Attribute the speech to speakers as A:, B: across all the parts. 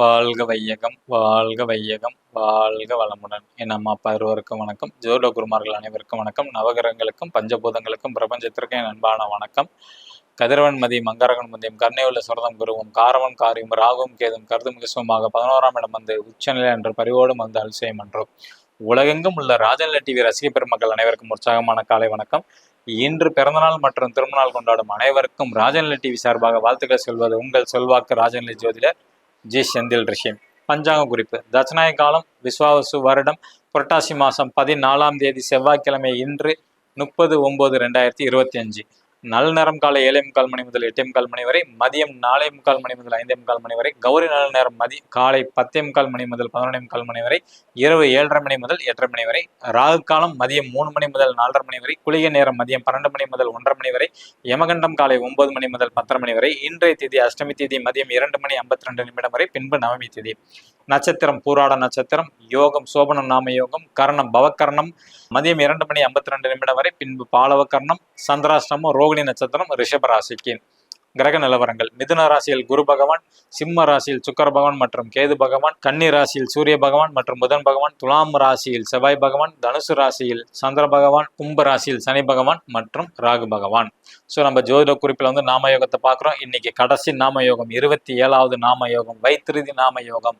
A: வாழ்க வையகம் வாழ்க வையகம் வாழ்க வளமுடன். என் அம்மா அப்பா இருவருக்கும் வணக்கம். ஜோட குருமார்கள் அனைவருக்கும் வணக்கம். நவகிரகங்களுக்கும் பஞ்சபூதங்களுக்கும் பிரபஞ்சத்திற்கும் என் அன்பான வணக்கம். கதிரவன் மதியம் அங்கரகன் மதியம் கர்ணையுள்ள சுரதம் குருவும் காரவன் காரியம் ராகும் கேதும் கருதும் கிசுவமாக பதினோராம் இடம் வந்து உச்சநிலை என்ற பரிவோடும் வந்து அல்சயம் என்றும் உலகெங்கும் உள்ள ராஜநிலை டிவி ரசிக பெருமக்கள் அனைவருக்கும் உற்சாகமான காலை வணக்கம். இன்று பிறந்தநாள் மற்றும் திருமணநாள் கொண்டாடும் அனைவருக்கும் ராஜநிலை டிவி சார்பாக வாழ்த்துக்கள் சொல்வது உங்கள் செல்வாக்கு ராஜநிலை ஜோதிடர் ஜி. செந்தில் ரிஷிம். பஞ்சாங்க குறிப்பு. தட்சநாய காலம் விஸ்வாவசு வருடம் புரட்டாசி மாதம் பதினாலாம் தேதி செவ்வாய்க்கிழமை இன்று முப்பது ஒம்பது ரெண்டாயிரத்தி இருபத்தி அஞ்சு. நல்ல நேரம் காலை ஏழே முக்கால் மணி முதல் எட்டே முக்கால் மணி வரை மதியம் நாலே முக்கால் மணி முதல் ஐந்தே முக்கால் மணி வரை கௌரி நல்ல நேரம் மதி காலை பத்தே முக்கால் மணி முதல் பதினொன்றே முக்கால் மணி வரை இரவு ஏழரை மணி முதல் எட்டரை மணி வரை ராகு காலம் மதியம் மூணு மணி முதல் நாலரை மணி வரை குளிகை நேரம் மதியம் பன்னெண்டு மணி முதல் ஒன்றரை மணி வரை யமகண்டம் காலை ஒன்பது மணி முதல் பத்தரை மணி வரை இன்றைய தேதி அஷ்டமி தேதி மதியம் இரண்டு மணி ஐம்பத்தி ரெண்டு நிமிடம் வரை பின்பு நவமி தேதி. நட்சத்திரம் பூராட நட்சத்திரம் யோகம் சோபனம் நாம யோகம் கரணம் பவக்கரணம் மதியம் இரண்டு மணி ஐம்பத்தி ரெண்டு நிமிடம் வரை பின்பு பாலவ கர்ணம் சந்திராஷ்டமம் ரோகிணி நட்சத்திரம் ரிஷப ராசிக்கு. கிரக நிலவரங்கள். மிதுன ராசியில் குரு பகவான் சிம்ம ராசியில் சுக்கர பகவான் மற்றும் கேது பகவான் கன்னி ராசியில் சூரிய பகவான் மற்றும் புதன் பகவான் துலாம் ராசியில் செவ்வாய் பகவான் தனுசு ராசியில் சந்திர பகவான் கும்ப ராசியில் சனி பகவான் மற்றும் ராகு பகவான். ஸோ நம்ம ஜோதிட குறிப்பில் வந்து நாம யோகத்தை பார்க்குறோம். இன்னைக்கு கடைசி நாம யோகம் இருபத்தி ஏழாவது நாம யோகம் வைத்திருதி நாம யோகம்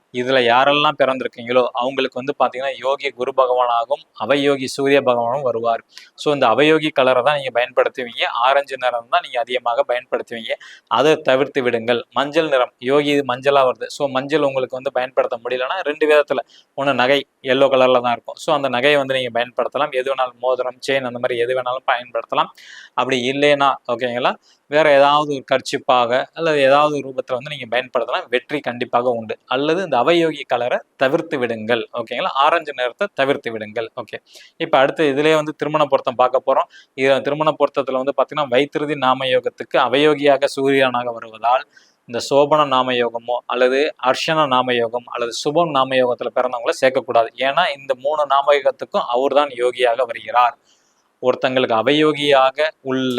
A: யாரெல்லாம் பிறந்திருக்கீங்களோ அவங்களுக்கு வந்து பார்த்தீங்கன்னா யோகி குரு பகவானாகவும் அவயோகி சூரிய பகவானும் வருவார். ஸோ இந்த அவயோகி கலரை தான் நீங்கள் பயன்படுத்துவீங்க. ஆரஞ்சு நிறம் தான் நீங்கள் அதிகமாக பயன்படுத்துவீங்க. அதை தவிர்த்து விடுங்கள். மஞ்சள் நிறம் யோகி இது மஞ்சளாக வருது. ஸோ மஞ்சள் உங்களுக்கு வந்து பயன்படுத்த முடியலன்னா ரெண்டு விதத்தில். ஒன்று நகை எல்லோ கலரில் தான் இருக்கும். ஸோ அந்த நகையை வந்து நீங்கள் பயன்படுத்தலாம். எது வேணாலும் மோதிரம் செயின் அந்த மாதிரி எது வேணாலும் பயன்படுத்தலாம். அப்படி இல்லைன்னா ஓகேங்களா? வேறு ஏதாவது ஒரு கர்ச்சிப்பாக அல்லது ஏதாவது ரூபத்தில் வந்து நீங்கள் பயன்படுத்தலாம். வெற்றி கண்டிப்பாக உண்டு. அல்லது இந்த அவயோகி கலரை தவிர்த்து விடுங்கள். ஓகேங்களா? ஆரஞ்சு நிறத்தை தவிர்த்து விடுங்கள். ஓகே. இப்போ அடுத்து இதுலேயே வந்து திருமண பொருத்தம் பார்க்க போகிறோம் இது திருமண பொருத்தத்தில் வந்து பார்த்திங்கன்னா வைத்திருதி நாம யோகத்துக்கு அவயோகியாக சூரியனாக வருவதால் இந்த சோபன நாம யோகமோ அல்லது அர்ஷன நாம யோகம் அல்லது சுபம் நாம யோகத்தில் பிறந்தவங்கள சேர்க்கக்கூடாது. ஏன்னா இந்த மூணு நாம யோகத்துக்கும் அவர்தான் யோகியாக வருகிறார். ஒருத்தங்களுக்கு அவயோகியாக உள்ள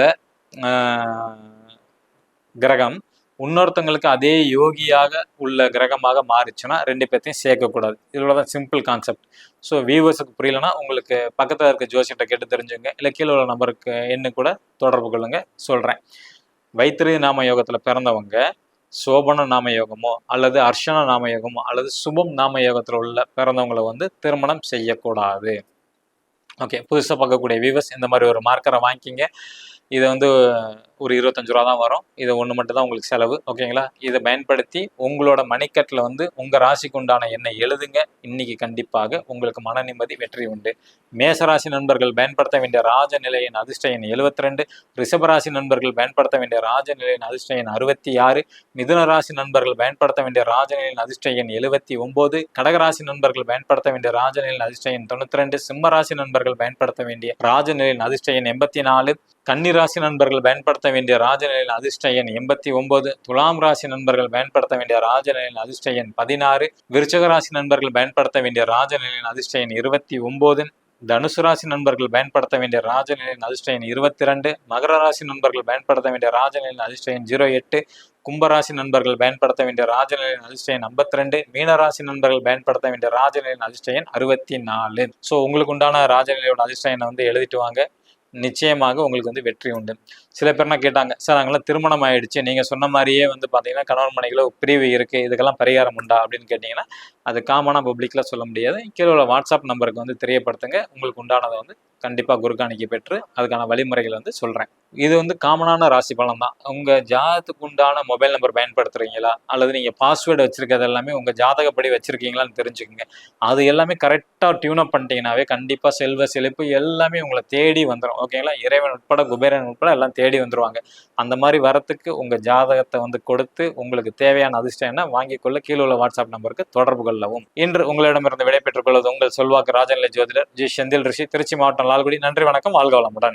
A: கிரகம் இன்னொருத்தவங்களுக்கு அதே யோகியாக உள்ள கிரகமாக மாறிச்சுன்னா ரெண்டு பேர்த்தையும் சேர்க்கக்கூடாது. இதோட தான் சிம்பிள் கான்செப்ட் ஸோ வியூவர்ஸுக்கு புரியலன்னா உங்களுக்கு பக்கத்தில் இருக்க ஜோசியத்தை கேட்டு தெரிஞ்சுங்க. இல்லை கீழே உள்ள நம்பருக்கு என்ன கூட தொடர்பு கொள்ளுங்க. சொல்கிறேன் வைத்திரி நாம யோகத்தில் பிறந்தவங்க சோபன நாம யோகமோ அல்லது அர்ஷன நாம யோகமோ அல்லது சுபம் நாம யோகத்தில் உள்ள பிறந்தவங்களை வந்து திருமணம் செய்யக்கூடாது. ஓகே புதுசாக பார்க்கக்கூடிய வியூவர்ஸ் இந்த மாதிரி ஒரு மார்க்கரை வாங்கிக்கிங்க. இது வந்து ஒரு இருபத்தஞ்சு ரூபா தான் வரும். இது ஒன்று மட்டும் தான் உங்களுக்கு செலவு. ஓகேங்களா இதை பயன்படுத்தி உங்களோட மணிக்கட்டில் வந்து உங்கள் ராசிக்கு உண்டான எண்ணெய் எழுதுங்க. இன்னைக்கு கண்டிப்பாக உங்களுக்கு மன நிம்மதி வெற்றி உண்டு. மேசராசி நண்பர்கள் பயன்படுத்த வேண்டிய ராஜ நிலையின் அதிர்ஷ்ட எண் எழுபத்தி ரெண்டு ரிஷபராசி நண்பர்கள் பயன்படுத்த வேண்டிய ராஜ நிலையின் அதிர்ஷ்ட எண் அறுபத்தி ஆறு மிதுன ராசி நண்பர்கள் பயன்படுத்த வேண்டிய ராஜநிலையின் அதிர்ஷ்ட எண் எழுபத்தி ஒன்பது கடகராசி நண்பர்கள் பயன்படுத்த வேண்டிய ராஜநிலையின் அதிர்ஷ்ட எண் தொண்ணூத்தி ரெண்டு சிம்மராசி நண்பர்கள் பயன்படுத்த வேண்டிய ராஜநிலையின் அதிர்ஷ்ட எண் எண்பத்தி நாலு ராசி நண்பர்கள் பயன்படுத்த வேண்டிய ராஜநிலையின் அதிர்ஷ்ட எண் எண்பத்தி ஒன்பது. துலாம் ராசி நண்பர்கள் பயன்படுத்த வேண்டிய ராஜநிலையின் அதிர்ஷ்ட எண் பதினாறு. விருச்சக ராசி நண்பர்கள் பயன்படுத்த வேண்டிய ராஜநிலையின் அதிர்ஷ்ட எண் இருபத்தி ஒன்பது. தனுசு ராசி நண்பர்கள் பயன்படுத்த வேண்டிய ராஜநிலையின் அதிர்ஷ்ட எண் இருபத்தி ரெண்டு மகர ராசி நண்பர்கள் பயன்படுத்த வேண்டிய ராஜநிலையின் அதிர்ஷ்ட எண் ஜீரோ எட்டு. கும்பராசி நண்பர்கள் பயன்படுத்த வேண்டிய ராஜநிலையின் அதிர்ஷ்ட எண் ஐம்பத்தி ரெண்டு மீனராசி நண்பர்கள் பயன்படுத்த வேண்டிய ராஜநிலையின் அதிர்ஷ்ட எண் அறுபத்தி நாலு. ஸோ உங்களுக்கு உண்டான ராஜநிலையோட அதிர்ஷ்ட எண்ணை வந்து எழுதிட்டு வாங்க. நிச்சயமாக உங்களுக்கு வந்து வெற்றி உண்டு. சில பேர்னா கேட்டாங்க சார் நாங்களாம் திருமணம் ஆயிடுச்சு. நீங்கள் சொன்ன மாதிரியே வந்து பார்த்தீங்கன்னா கணவன் மனைகளை பிரிவு இருக்குது இதுக்கெல்லாம் பரிகாரம் உண்டா? அப்படின்னு கேட்டிங்கன்னா அது காமனாக பப்ளிக்கில் சொல்ல முடியாது. கீழே உள்ள வாட்ஸ்அப் நம்பருக்கு வந்து தெரியப்படுத்துங்க. உங்களுக்கு உண்டானதை வந்து கண்டிப்பாக குருகாணிக்கு பெற்று அதுக்கான வழிமுறைகள் வந்து சொல்கிறேன் இது வந்து காமனான ராசி பலன் தான். உங்கள் ஜாதகத்துக்கு உண்டான மொபைல் நம்பர் பயன்படுத்துகிறீங்களா அல்லது நீங்கள் பாஸ்வேர்டு வச்சுருக்கிறது எல்லாமே உங்கள் ஜாதகப்படி வச்சுருக்கீங்களான்னு தெரிஞ்சுக்கோங்க. அது எல்லாமே கரெக்டாக டியூன் அப் பண்ணிட்டீங்கன்னாவே கண்டிப்பாக செல்வ செழிப்பு எல்லாமே உங்களை தேடி வந்துடும் ஓகேங்களா இறைவன் உட்பட குபேரன் உட்பட எல்லாம் தேடி வந்துருவாங்க. அந்த மாதிரி வரத்துக்கு உங்கள் ஜாதகத்தை வந்து கொடுத்து உங்களுக்கு தேவையான அதிர்ஷ்டம் என்ன? வாங்கிக்கொள்ள கீழே உள்ள வாட்ஸ்அப் நம்பருக்கு தொடர்பு கொள்ளவும். இன்று உங்களிடமிருந்து விடைபெற்றுக் கொள்வது உங்கள் சொல்வாக்கு ராஜநிலை ஜோதிடர் ஜி செந்தில் ரிஷி. திருச்சி மாவட்டம் லால்குடி. நன்றி வணக்கம். வாழ்க வளமுடன்.